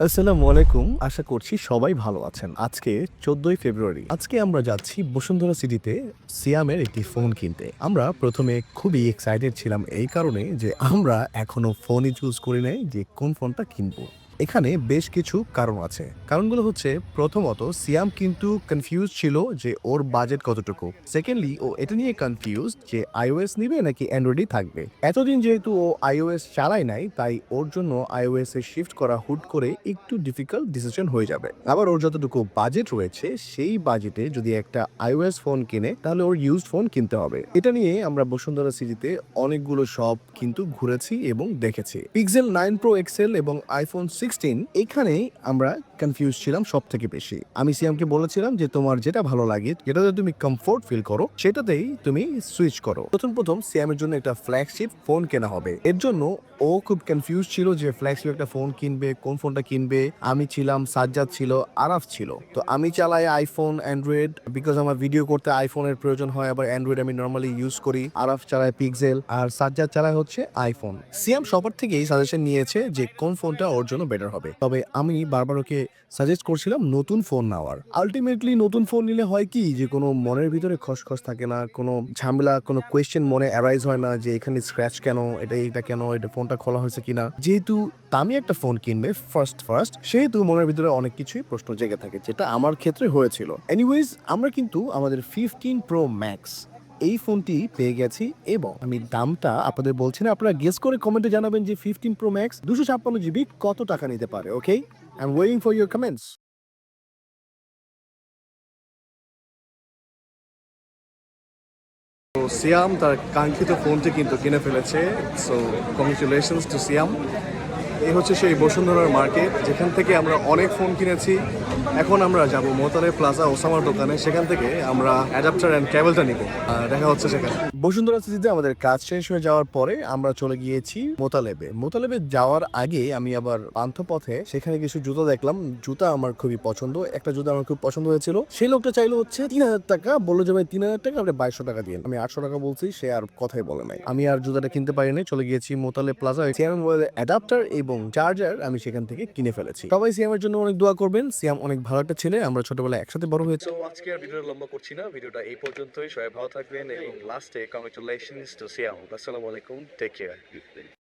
আসসালামু আলাইকুম। আশা করছি সবাই ভালো আছেন। আজকে চোদ্দই ফেব্রুয়ারি। আজকে আমরা যাচ্ছি বসুন্ধরা সিটিতে সিয়ামের একটি ফোন কিনতে। আমরা প্রথমে খুবই এক্সাইটেড ছিলাম এই কারণে যে আমরা এখনও ফোনই চুজ করি নাই যে কোন ফোনটা কিনবো। এখানে বেশ কিছু কারণ আছে। কারণগুলো হচ্ছে, প্রথমত, সিয়াম কিন্তু কনফিউজ ছিল যে ওর বাজেট কতটুকু। সেকেন্ডলি ও এটা নিয়ে কনফিউজ যে আইওএস নিবে নাকি অ্যান্ড্রয়েডই থাকবে। এতদিন যেহেতু ও আইওএস চালায় নাই, তাই ওর জন্য আইওএস এ শিফট করা হুট করে একটু ডিফিকাল্ট ডিসিশন হয়ে যাবে। আবার ওর যতটুকু বাজেট রয়েছে, সেই বাজেটে যদি একটা আইওএস ফোন কিনে, তাহলে ওর ইউজড ফোন কিনতে হবে। এটা নিয়ে আমরা বসুন্ধরা সিটিতে অনেকগুলো শপ কিন্তু ঘুরেছি এবং দেখেছি। পিক্সেল নাইন প্রো এক্সেল এবং আইফোন সিক্সটিন এখানে আমরা কনফিউজ ছিলাম সব থেকে বেশি। আমি সিয়ামকে বলেছিলাম যে তোমার যেটা ভালো লাগে, যেটাতে তুমি কমফোর্ট ফিল করো, সেটাতেই তুমি সুইচ করো। প্রথম প্রথম সিয়ামের জন্য একটা ফ্ল্যাগশিপ ফোন কেনা হবে। এর জন্য ও খুব কনফিউজ ছিল যে ফ্ল্যাগশিপ একটা ফোন কিনবে, কোন ফোনটা কিনবে। আমি ছিলাম, সাজ্জাদ ছিল, আরাফ ছিল। তো আমি চালাই আইফোন অ্যান্ড্রয়েড বিকজ আমার ভিডিও করতে আইফোনের প্রয়োজন হয়, আবার অ্যান্ড্রয়েড আমি নর্মালি ইউজ করি। আরাফ চালায় পিক্সেল আর সাজ্জাদ চালায় হচ্ছে আইফোন সিয়াম সবার থেকেই সাজেশন নিয়েছে যে কোন ফোনটা ওর জন্য বেটার হবে। তবে আমি বারবার ওকে সাজেস্ট করছিলাম নতুন ফোন নেওয়ার। আলটিমেটলি নতুন ফোন নিলে হয় কি যে, কোনো মনের ভিতরে খসখস থাকে না, কোনো ঝামেলা, কোনো কোয়েশ্চেন মনে অ্যারাইজ হয় না যে, এখানে স্ক্র্যাচ কেন, এটা এটা কেন, এটা ফোনটা খোলা হয়েছে কিনা। যেহেতু দামি একটা ফোন কিনবে ফার্স্ট ফার্স্ট সেহেতু মনের ভিতরে অনেক কিছুই প্রশ্ন জেগে থাকে, যেটা আমার ক্ষেত্রে হয়েছিল। এনিওয়েজ আমরা কিন্তু আমাদের ফিফটিন প্রো ম্যাক্স এই ফোনটি পেয়ে গেছি এবং আমি দামটা আপনাদের বলছি না, আপনারা গেস করে কমেন্টে জানাবেন যে ফিফটিন প্রো ম্যাক্স দুশো ছাপ্পান্ন জিবি কত টাকা নিতে পারে okay I waiting for your comments. Siam তার কাঙ্ক্ষিত ফোনটি কিন্তু কিনে ফেলেছে সো কংগ্রেচুলেশনস টু সিয়াম এই হচ্ছে সেই বসুন্ধরার মার্কেট, যেখান থেকে আমরা অনেক ফোন কিনেছি। এখন আমরা যাব মোতালে প্লাজা ওসামার দোকানে, সেখান থেকে আমরা অ্যাডাপ্টার অ্যান্ড কেবলটা নিব। দেখা হচ্ছে সেখানে। বসুন্ধরা সিটিতে আমাদের কাজ শেষ হয়ে যাওয়ার পরে আমরা চলে গিয়েছি মোতালেবে। মোতালেবে যাওয়ার আগে আমি আবার পান্থপথে সেখানে কিছু জুতো দেখলাম। জুতা আমার খুবই পছন্দ। একটা জুতা আমার খুব পছন্দ হয়েছিল। সেই লোকটা চাইলো হচ্ছে তিন হাজার টাকা। বলল যে, ভাই, তিন হাজার টাকা, আপনি বাইশশো টাকা দিয়ে আমি আটশো টাকা বলছি, সে আর কথাই বলে নাই। আমি আর জুতাটা কিনতে পারিনি। চলে গিয়েছি মোতালে প্লাজা মোবাইলের অ্যাডাপ্টার এবং চার্জার আমি সেখান থেকে কিনে ফেলেছি। সবাই সিয়ামের জন্য অনেক দোয়া করবেন। সিয়াম অনেক ভালো একটা ছেলে। আমরা ছোটবেলায় একসাথে বড় হয়েছি। আজকে আর ভিডিওটা লম্বা করছি না। ভিডিওটা এই পর্যন্তই। সবাই ভালো থাকবেন এবং লাস্টে কংগ্রেচুলেশনস টু সিয়াম। আসসালামু আলাইকুম। Take care